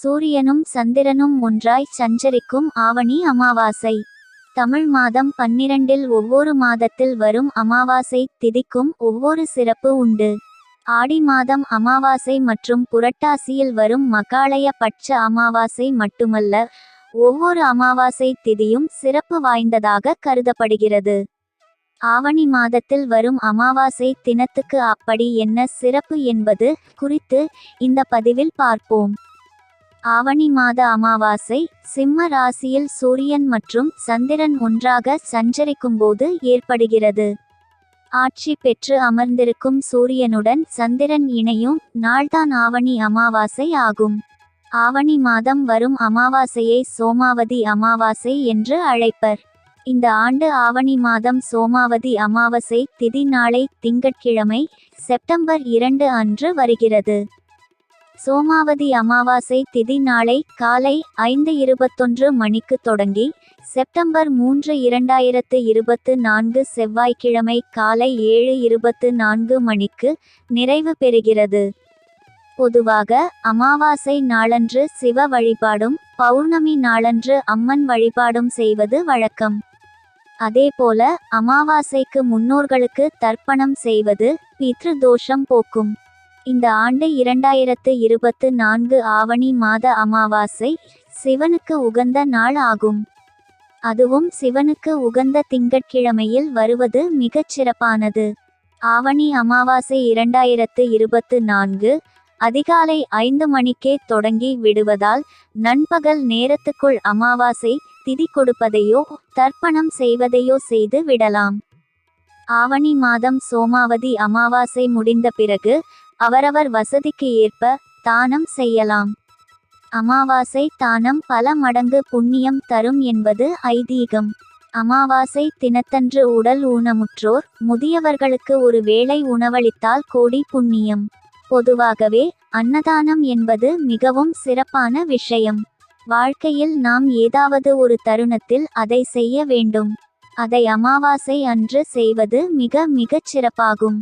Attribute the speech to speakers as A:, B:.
A: சூரியனும் சந்திரனும் ஒன்றாய் சஞ்சரிக்கும் ஆவணி அமாவாசை. தமிழ் மாதம் பன்னிரண்டில் ஒவ்வொரு மாதத்தில் வரும் அமாவாசை திதிக்கும் ஒவ்வொரு சிறப்பு உண்டு. ஆடி மாதம் அமாவாசை மற்றும் புரட்டாசியில் வரும் மகாலய பட்ச அமாவாசை மட்டுமல்ல ஒவ்வொரு அமாவாசை திதியும் சிறப்பு வாய்ந்ததாக கருதப்படுகிறது. ஆவணி மாதத்தில் வரும் அமாவாசை தினத்துக்கு அப்படி என்ன சிறப்பு என்பது குறித்து இந்த பதிவில் பார்ப்போம். ஆவணி மாத அமாவாசை சிம்ம ராசியில் சூரியன் மற்றும் சந்திரன் ஒன்றாக சஞ்சரிக்கும்போது ஏற்படுகிறது. ஆட்சி பெற்று அமர்ந்திருக்கும் சூரியனுடன் சந்திரன் இணையும் நாள்தான் ஆவணி அமாவாசை ஆகும். ஆவணி மாதம் வரும் அமாவாசையை சோமாவதி அமாவாசை என்று அழைப்பர். இந்த ஆண்டு ஆவணி மாதம் சோமாவதி அமாவாசை திதி நாளை திங்கட்கிழமை செப்டம்பர் இரண்டு அன்று வருகிறது. சோமாவதி அமாவாசை திதி நாளை காலை ஐந்து இருபத்தொன்று மணிக்கு தொடங்கி செப்டம்பர் மூன்று இரண்டாயிரத்து இருபத்து நான்கு செவ்வாய்க்கிழமை காலை ஏழு இருபத்து நான்கு மணிக்கு நிறைவு பெறுகிறது. பொதுவாக அமாவாசை நாளன்று சிவ வழிபாடும் பௌர்ணமி நாளன்று அம்மன் வழிபாடும் செய்வது வழக்கம். அதேபோல அமாவாசைக்கு முன்னோர்களுக்கு தர்ப்பணம் செய்வது பித்ரு தோஷம் போக்கும். இந்த ஆண்டு இரண்டாயிரத்து இருபத்து நான்கு ஆவணி மாத அமாவாசை சிவனுக்கு உகந்த நாள் ஆகும். அதுவும் சிவனுக்கு உகந்த திங்கட்கிழமையில் வருவது மிகச் சிறப்பானது. ஆவணி அமாவாசை இரண்டாயிரத்து இருபத்து நான்கு அதிகாலை ஐந்து மணிக்கே தொடங்கி விடுவதால் நண்பகல் நேரத்துக்குள் அமாவாசை திதி கொடுப்பதையோ தர்ப்பணம் செய்வதையோ செய்து விடலாம். ஆவணி மாதம் சோமாவதி அமாவாசை முடிந்த பிறகு அவரவர் வசதிக்கு ஏற்ப தானம் செய்யலாம். அமாவாசை தானம் பல மடங்கு புண்ணியம் தரும் என்பது ஐதீகம். அமாவாசை தினத்தன்று உடல் ஊனமுற்றோர் முதியவர்களுக்கு ஒரு வேளை உணவளித்தால் கோடி புண்ணியம். பொதுவாகவே அன்னதானம் என்பது மிகவும் சிறப்பான விஷயம். வாழ்க்கையில் நாம் ஏதாவது ஒரு தருணத்தில் அதை செய்ய வேண்டும். அதை அமாவாசை அன்று செய்வது மிக மிகச் சிறப்பாகும்.